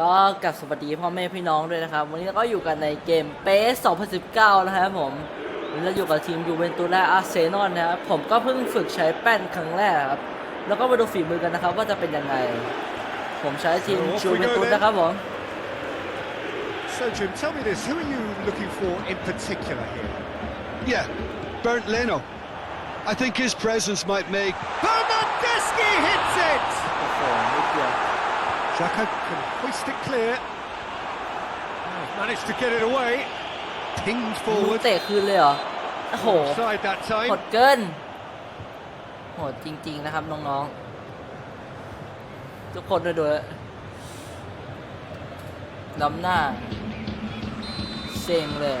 ก็กับสวัสดีพ่อแม่พี่น้องด้วยนะครับวันนี้เราก็อยู่กันในเกมเปส2019 นะครับผมวันนี้เอยู่กับทีมยูเวนตุสและอาร์เซนอลนะครับผมก็เพิ่งฝึกใช้แป้นครั้งแรกครับแล้วก็มาดูฝีมือกันนะครับว่าจะเป็นยังไงผมใช้ทีมยูเวนตุสนะครับผม So Jim, tell me this, who are you looking for in particular here? Yeah, Bernd Leno. I think his presence might make... Bernardeschi hits it! Jacko can hoist it clear. Managed to get it away. p i n g s forward. เตะคืนเลยเหรอโอ้โห Side that ห time. ดเกินโหดจริงๆนะครับน้องๆทุกคนโดยล้ำหน้าเซ็งเลย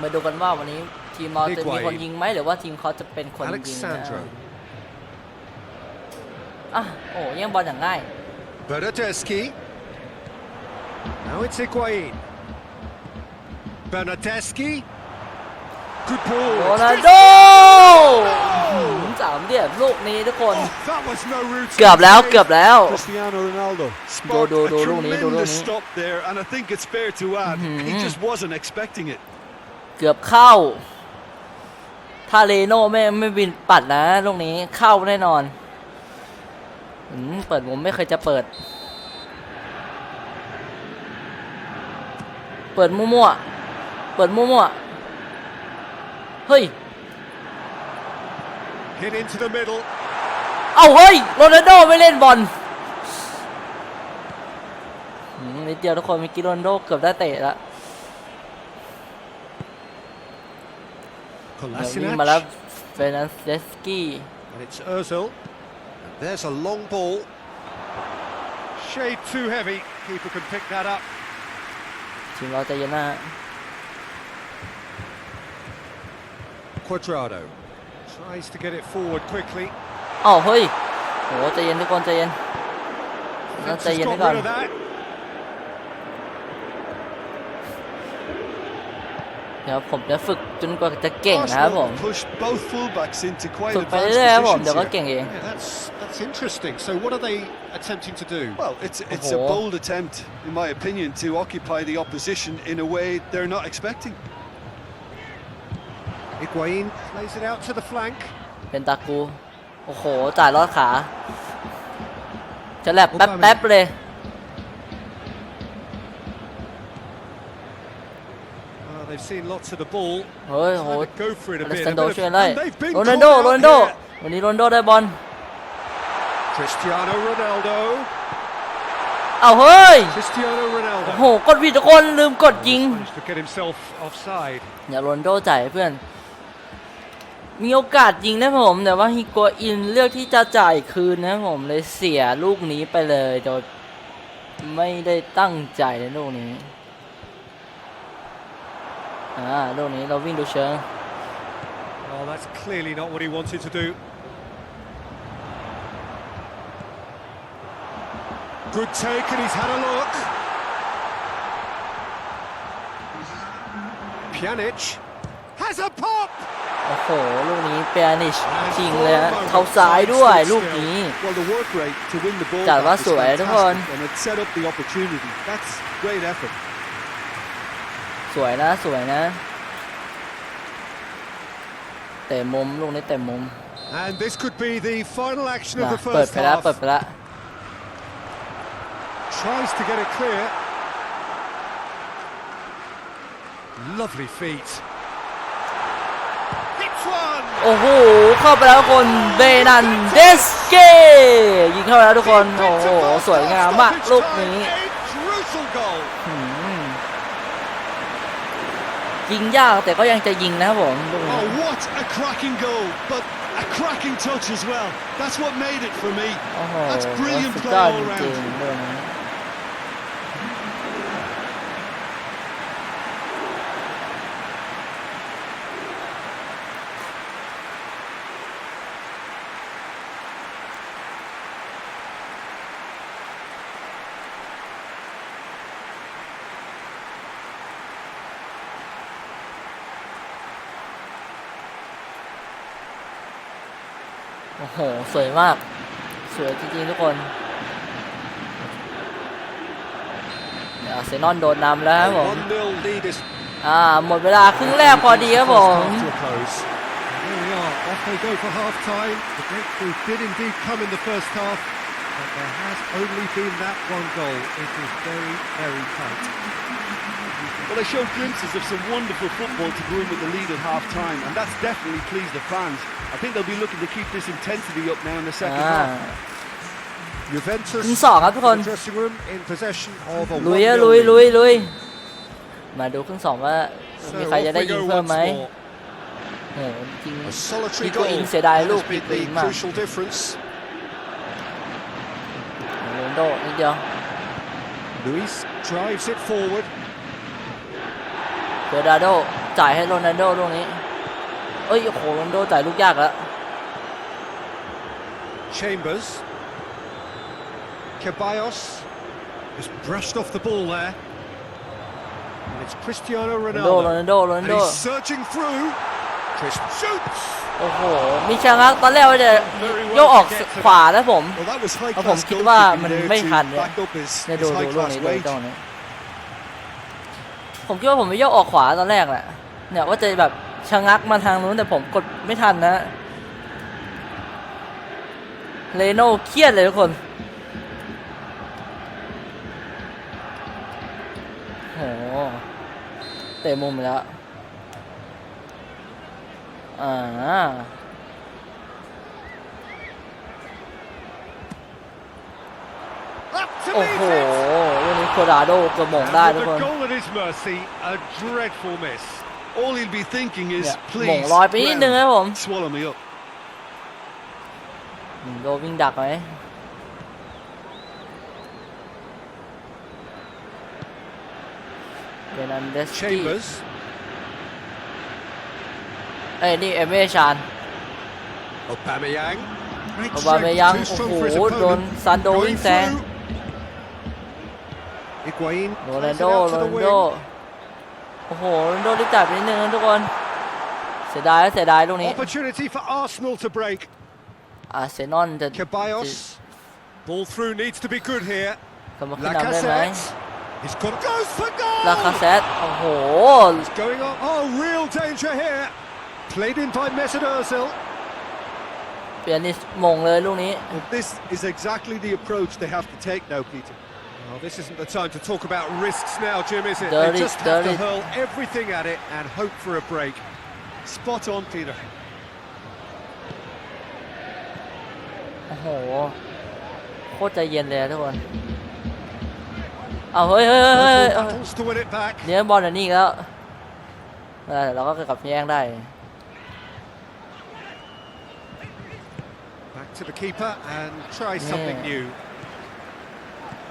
มาดูกันว่าวันนี้ีมเราจะมีคนยิงไหมหรือว่าทีมเขาจะเป็นคนยิงนะอ่ะโอ้ยังบอลอย่างง่ายเบอร์เ e สกี้ now it's Higuain Bernadeschi good ball โรนัลโดสามเดียบลูกนี้ทุกคนเกือบแล้ว เกือบแล้วดูดูดูลูกนี้ดูลูกนี้เกือบเข้าถ้าเรโน่ไม่ไม่บินปัดนะลูกนี้เข้าแน่นอนอเปิดมุมไม่เคยจะเปิด เปิดมั่วๆเปิดมั่วๆเฮ้ยเอาเฮ้ย โรนัลโดไม่เล่นบอลนิดเดียว ทุกคนมีกิโรนโดเกือบได้เตะแล้ว Kolasinac. Malav And it's Ozil. And there's a long ball. Shade too heavy. Keeper can pick that up. ทีมเราใจเย็นนะ Quadrado tries to get it forward quickly. Oh hey! อ้าวเฮ้ยโหใจเย็นทุกคนใจเย็นใจเย็นก่อนเดี๋ยวผมจะฝึกจนกว่าจะเก่งนะครับผมฝึกไปเรื่อยครับผมเดี๋ยวก็เก่งเองโอ้โหเนี่ยผมเนี่ยเป็นนักฟุตลชาวฝรั่งเเป็นตากูโอ้โหจ่ายลอดขาจะแลบแป๊บๆเลย They've seen lots of the ball. เฮ้ยโห Go for i อล็ก b ซนโดช่วยไล่โรนัลโดโรนัลโดวันนี้โรนัลโดได้บอลคริสเตียโนโรนัลโดเอาเฮ้ยโอ้โหกดวิดทุกคนลืมกดยิงอย่าโรนลโดจ่ายเพื่อน มีโอกาสยิงนะผมแต่ว่าฮิโกอินเลือกที่จะจ่ายคืนนะผมเลยเสียลูกนี้ไปเลยโดยไม่ได้ตั้งใจในลูกนี้่าลูกนี้เราวิ่งดูเชิง Oh, that's clearly not what he wanted to do. Good take and he's had a look. Pjanic has a pop. Oh, ้โหลูก Pjanic. ยนิชจริงเลยฮะเขาซ้ายด้วยลูกนี้ Well, the work rate to win the ball จัดว่าสวยทุกคน and it set up the opportunity. That's great effort. สวยนะสวยนะเตะมุมลูกนี้เตะมุมเปิดไปแล้วเปิดไปแล้ว Tries to get it clear. Lovely feet. Hits one. โอ้โหเข้าไปแล้วทุกคนเบนันเดสเกยิงเข้าไปแล้วทุกคนโอ้โหสวยงามมากลูกนี้ยิงยากแต่ก็ยังจะยิงนะครับผม Oh, what a cracking goal, but a cracking touch as well. That's what made it for me. โอ้โห That's สุ brilliant ด play ยอด all จ round. ริงๆโอ้โห สวยมากสวยจริงๆทุกคนเดี๋ยวเซนอนโดนนำแล้วครับผม อ่า หมดเวลาครึ่งแรกพอดีครับผม but there has only been that one goal. It is very, very tight. Well, they showed glimpses of some wonderful football to bring with the lead at half-time, and that's definitely pleased the fans. I think they'll be looking to keep this intensity up now in the second ah. half. Juventus ถึงสองครับทุกคน dressing room in possession of a ลุยลุยลุยลุยมาดูครึ่งสองว่ามีใครจะได้ยิงเพิ่มไหมจริงพี่ก็อินเสียดายลูกปิดมากโดนิดเดียว Luis drives it forward เฟอร์ดาโดจ่ายให้โรนัลโดลูกนี้เอ้ยโหโรนัลโดจ่ายลูกยากแล้ว Chambers Ceballos was brushed off the ball there and it's Cristiano Ronaldo Ronaldo Ronaldo, he's surging through Chris shoots โอ้โหมีชะงักตอนแรกว่าจะโยกออกขวาแล้วผมแล้วผมคิดว่ามันไม่ทันเนี่ยดูดูลูกนี้ดูตรงนี้ผมคิดว่าผมไม่โยกออกขวาตอนแรกแหละเนี่ยว่าจะแบบชะงักมาทางนู้นแต่ผมกดไม่ทันนะเลโน่เครียดเลยทุกคนโหเตะมุมไปแล้วอ่าโอ้โหวันนี้โคดาโดกระบมงได้ทุกคนมงลอยไปนิดนึงครับผมโดวิ่งดักไหมเบนันเดสกี้เอ้ยนี่เอเมชานโอบาเมยังโอ้โหโดนซันโดวิ่งแซงโรนัลโดโรนัลโดโอ้โหโรนัลโดรีบจ่ายไปนิดนึงทุกคนเสียดายเสียดายลูกนี้อาร์เซนอลจะ Ball through needs to be good here. กลับมาขึ้นนำได้ไหม He's got goes for goal. Lacazette. Oh, going on. Oh, real danger here. Played in by Mesut Ozil. This is exactly the approach they have to take now, Peter. Well, this isn't the time to talk about risks now, Jim, is it? Dirty, they just have dirty. to hurl everything at it and hope for a break. Spot on, Peter. โอ้โหโคตรใจเย็นเลยอะทุกคนเอาเฮ้ยเฮ้ยเฮ้ยเฮ้ย Battles to win it back. back to the keeper and try something yeah. new.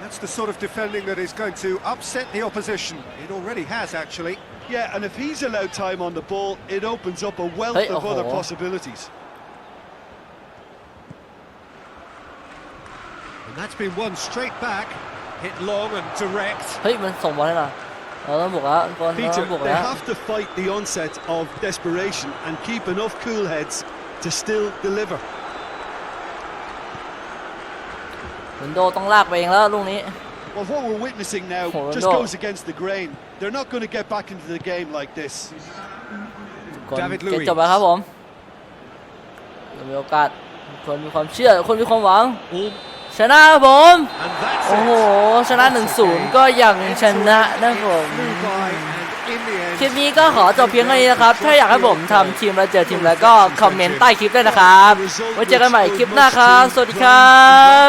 That's the sort of defending that is going to upset the opposition. It already has, actually. Yeah, and if he's allowed time on the ball, it opens up a wealth hey, of oh. other uh-huh. possibilities. And that's been one straight back. Hit long and direct. Hey, man, someone Peter, they have to fight the onset of desperation and keep enough cool heads to still deliver. รุนโดต้องลากไปเองแล้วลูกนี้ Well, what we're witnessing now just goes against the grain. They're not going to get back into the game like this. ก่อน David เกม Luiz จบแล้วครับผมมีโอกาส คนมีความเชื่อ คนมีความหวัง ชนะครับผม โอ้โห ชนะ 1-0 ก็ยังชนะนะผมับคลิปนี้ก็ขอจบเพียงเท่านี้นะครับ ถ้าอยากให้ผมทำทีมและเจอทีมแล้วก็คอมเมนต์ใต้คลิปได้นะครับ ไว้เจอกันใหม่คลิปหน้าครับ สวัสดีครับ